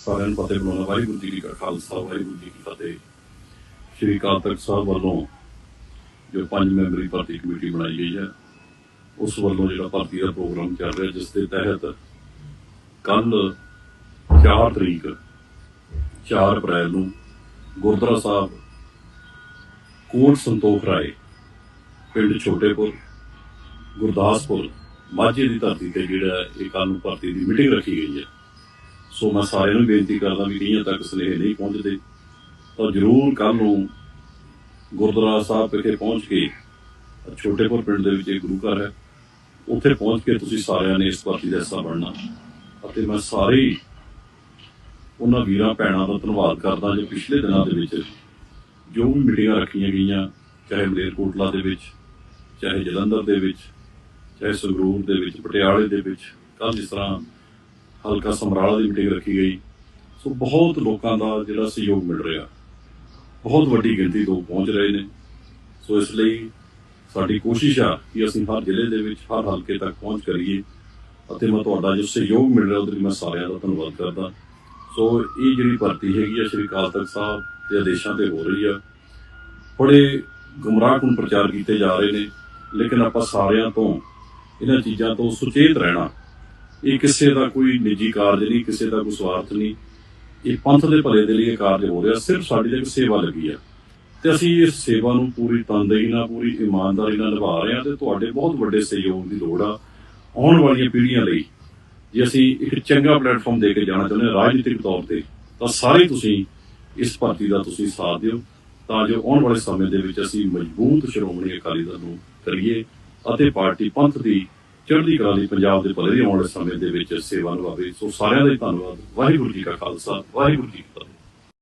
ਸਾਰਿਆਂ ਨੂੰ ਫਤਿਹ, ਬੁਲਾਉਣਾ ਵਾਹਿਗੁਰੂ ਜੀ ਕੀ ਖਾਲਸਾ, ਵਾਹਿਗੁਰੂ ਜੀ ਕੀ ਫਤਿਹ। ਸ਼੍ਰੀ ਅਕਾਲ ਤਖਤ ਸਾਹਿਬ ਵੱਲੋਂ ਜੋ ਪੰਜ ਮੈਂਬਰੀ ਭਰਤੀ ਕਮੇਟੀ ਬਣਾਈ ਗਈ ਹੈ, ਉਸ ਵੱਲੋਂ ਜਿਹੜਾ ਭਰਤੀ ਦਾ ਪ੍ਰੋਗਰਾਮ ਚੱਲ ਰਿਹਾ, ਜਿਸ ਦੇ ਤਹਿਤ ਕੱਲ 4 ਤਰੀਕ 4 ਅਪ੍ਰੈਲ ਨੂੰ ਗੁਰਦੁਆਰਾ ਸਾਹਿਬ, ਕੋਟ ਸੰਤੋਖ ਰਾਏ, ਪਿੰਡ ਛੋਟੇਪੁਰ, ਗੁਰਦਾਸਪੁਰ, ਮਾਝੇ ਦੀ ਧਰਤੀ ਤੇ ਜਿਹੜਾ ਇਹ ਕੱਲ ਨੂੰ ਭਰਤੀ ਦੀ ਮੀਟਿੰਗ ਰੱਖੀ ਗਈ ਹੈ। ਸੋ ਮੈਂ ਸਾਰਿਆਂ ਨੂੰ ਬੇਨਤੀ ਕਰਦਾ ਵੀ ਕਈਆਂ ਤੱਕ ਸੁਨੇਹੇ ਨਹੀਂ ਪਹੁੰਚਦੇ। ਤਾਂ ਜਰੂਰ ਕੱਲ ਨੂੰ ਗੁਰਦੁਆਰਾ ਸਾਹਿਬ ਵਿਖੇ ਪਹੁੰਚ ਕੇ ਛੋਟੇਪੁਰ ਪਿੰਡ ਦੇ ਵਿੱਚ ਇੱਕ ਗੁਰੂ ਘਰ ਹੈ, ਉੱਥੇ ਪਹੁੰਚ ਕੇ ਤੁਸੀਂ ਸਾਰਿਆਂ ਨੇ ਇਸ ਭਰਤੀ ਦਾ ਹਿੱਸਾ ਬਣਨਾ। ਅਤੇ ਮੈਂ ਸਾਰੇ ਉਹਨਾਂ ਵੀਰਾਂ, ਭੈਣਾਂ ਦਾ ਧੰਨਵਾਦ ਕਰਦਾ ਜੋ ਪਿਛਲੇ ਦਿਨਾਂ ਦੇ ਵਿੱਚ ਜੋ ਵੀ ਮੀਟਿੰਗਾਂ ਰੱਖੀਆਂ ਗਈਆਂ, ਚਾਹੇ ਮਲੇਰਕੋਟਲਾ ਦੇ ਵਿੱਚ, ਚਾਹੇ ਜਲੰਧਰ ਦੇ ਵਿੱਚ, ਚਾਹੇ ਸੰਗਰੂਰ ਦੇ ਵਿੱਚ, ਪਟਿਆਲੇ ਦੇ ਵਿੱਚ ਕੱਲ ਜਿਸ ਤਰ੍ਹਾਂ ਹਲਕਾ ਸਮਰਾਲਾ ਦੀ ਮੀਟਿੰਗ ਰੱਖੀ ਗਈ। ਸੋ ਬਹੁਤ ਲੋਕਾਂ ਦਾ ਜਿਹੜਾ ਸਹਿਯੋਗ ਮਿਲ ਰਿਹਾ। ਬਹੁਤ ਵੱਡੀ ਗਿਣਤੀ ਲੋਕ ਪਹੁੰਚ ਰਹੇ ਨੇ। ਸੋ ਇਸ ਲਈ ਸਾਡੀ ਕੋਸ਼ਿਸ਼ ਆ ਕਿ ਅਸੀਂ ਹਰ ਜ਼ਿਲ੍ਹੇ ਦੇ ਵਿੱਚ, ਹਰ ਹਲਕੇ ਤੱਕ ਪਹੁੰਚ ਕਰੀਏ। ਅਤੇ ਮੈਂ ਤੁਹਾਡਾ ਜੋ ਸਹਿਯੋਗ ਮਿਲ ਰਿਹਾ ਉਹਦੇ ਲਈ ਮੈਂ ਸਾਰਿਆਂ ਦਾ ਧੰਨਵਾਦ ਕਰਦਾ। ਸੋ ਇਹ ਜਿਹੜੀ ਭਰਤੀ ਹੈਗੀ ਆ ਸ਼੍ਰੀ ਅਕਾਲ ਤਖਤ ਸਾਹਿਬ ਦੇ ਆਦੇਸ਼ਾਂ ਤੇ ਹੋ ਰਹੀ ਆ। ਬੜੇ ਗੁੰਮਰਾਹਕੁਨ ਪ੍ਰਚਾਰ ਕੀਤੇ ਜਾ ਰਹੇ ਨੇ। ਲੇਕਿਨ ਆਪਾਂ ਸਾਰਿਆਂ ਤੋਂ, ਇਹਨਾਂ ਚੀਜ਼ਾਂ ਤੋਂ ਸੁਚੇਤ ਰਹਿਣਾ ਇਹ ਕਿਸੇ ਦਾ ਕੋਈ ਨਿੱਜੀ ਕਾਰਜ ਨਹੀਂ, ਕਿਸੇ ਦਾ ਕੋਈ ਸਵਾਰਥ ਨਹੀਂ। ਇਹ ਪੰਥ ਦੇ ਭਲੇ ਦੇ ਲਈ ਇਹ ਕਾਰਜ ਹੋ ਰਿਹਾ, ਸਿਰਫ ਸਾਡੀ ਇੱਕ ਸੇਵਾ ਲੱਗੀ ਆ। ਤੇ ਅਸੀਂ ਇਸ ਸੇਵਾ ਨੂੰ ਪੂਰੀ ਤਨਦੇਹੀ ਨਾਲ, ਪੂਰੀ ਇਮਾਨਦਾਰੀ ਨਾਲ ਨਿਭਾ ਰਹੇ ਹਾਂ ਤੇ ਤੁਹਾਡੇ ਬਹੁਤ ਵੱਡੇ ਸਹਿਯੋਗ ਦੀ ਲੋੜ ਆ ਆਉਣ ਵਾਲੀਆਂ ਪੀੜ੍ਹੀਆਂ ਲਈ। ਜੇ ਅਸੀਂ ਇੱਕ ਚੰਗਾ ਪਲੇਟਫਾਰਮ ਦੇ ਕੇ ਜਾਣਾ ਚਾਹੁੰਦੇ ਹਾਂ, ਰਾਜਨੀਤਿਕ ਤੌਰ ਤੇ, ਤਾਂ ਸਾਰੇ ਤੁਸੀਂ ਇਸ ਭਰਤੀ ਦਾ ਤੁਸੀਂ ਸਾਥ ਦਿਓ, ਤਾਂ ਜੋ ਆਉਣ ਵਾਲੇ ਸਮੇਂ ਦੇ ਵਿੱਚ ਅਸੀਂ ਮਜ਼ਬੂਤ ਸ਼੍ਰੋਮਣੀ ਅਕਾਲੀ ਦਲ ਨੂੰ ਕਰੀਏ ਅਤੇ ਪਾਰਟੀ ਪੰਥ ਦੀ ਚੜ੍ਹਦੀ ਕਲਾ ਲਈ ਪੰਜਾਬ ਦੇ ਭਲੇ ਦੀ ਆਉਣ ਵਾਲੇ ਸਮੇਂ ਦੇ ਵਿੱਚ ਸੇਵਾ ਨਿਭਾਵੇ। ਸੋ ਸਾਰਿਆਂ ਦਾ ਹੀ ਧੰਨਵਾਦ। ਵਾਹਿਗੁਰੂ ਜੀ ਕਾ ਖਾਲਸਾ, ਵਾਹਿਗੁਰੂ ਜੀ ਕੀ ਫਤਿਹ।